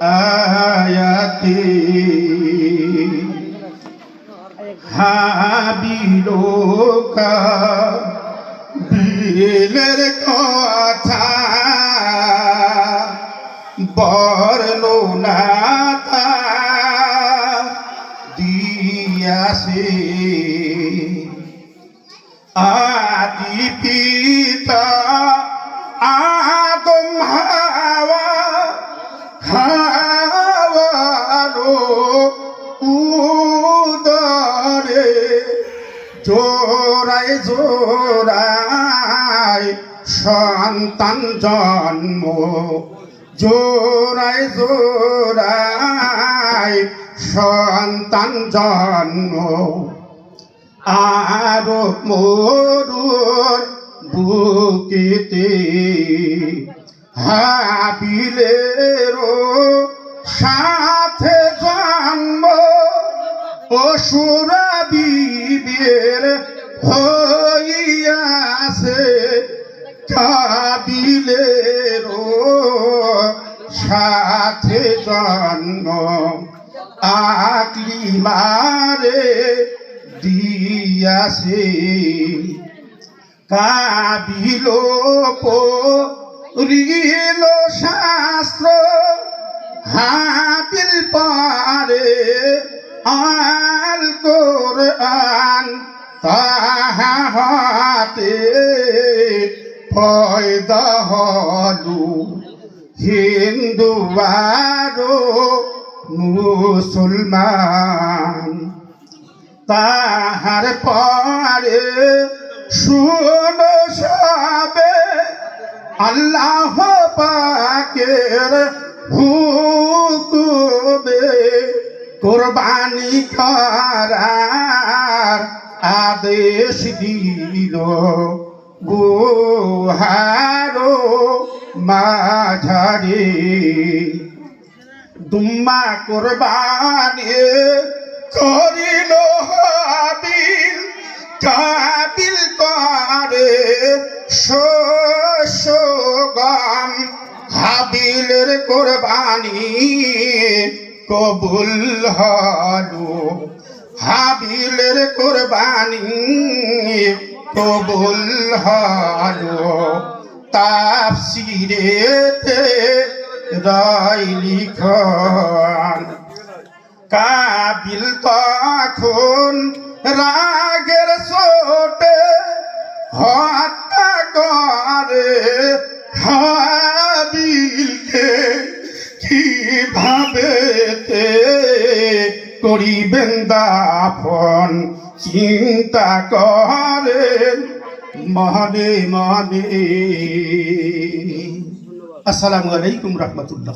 আয়াতে হাবিলোকা বিলের কথা বর্ণনা তার দিয়াছে। আদি পিতা আদম হাওয়া হাওয়ারো জোড়ায় জোড়ায় সন্তান জন্ম। জোড়ায় জোড়ায় সন্তান জন্ম। আর মরুর বুকেতে হাবিলের সাথে জন্ম। অসুরা কাবিলের সাথে জন্ম। আকলি মারে দিয়াছে। কাবিল পরিল শাস্ত্র হাবিল পারে। আল কোরআন তাহাতে পয়দা হলু হিন্দু আরও মুসলমান। তাহার পরে শুনো আল্লাহ পাকের হুকুমে কোরবানি করার আদেশ দিল। গুহারো মাঝারে। দুম্মা কোরবানি করিল হাবিল, কাবিল করে শোগাম হাবিলের কোরবানি কবুল হলো। হাবিলের কোরবানি কবুল হলো তাফসিরেতে রায় লিখন। কাবিল তখন রাগের সোটে হত্যা করে। হাবিলকে কীভাবে তে করিবেন দাফন চিন্তা করেন। মনে মনে আসসালামু আলাইকুম রহমতুল্লাহ।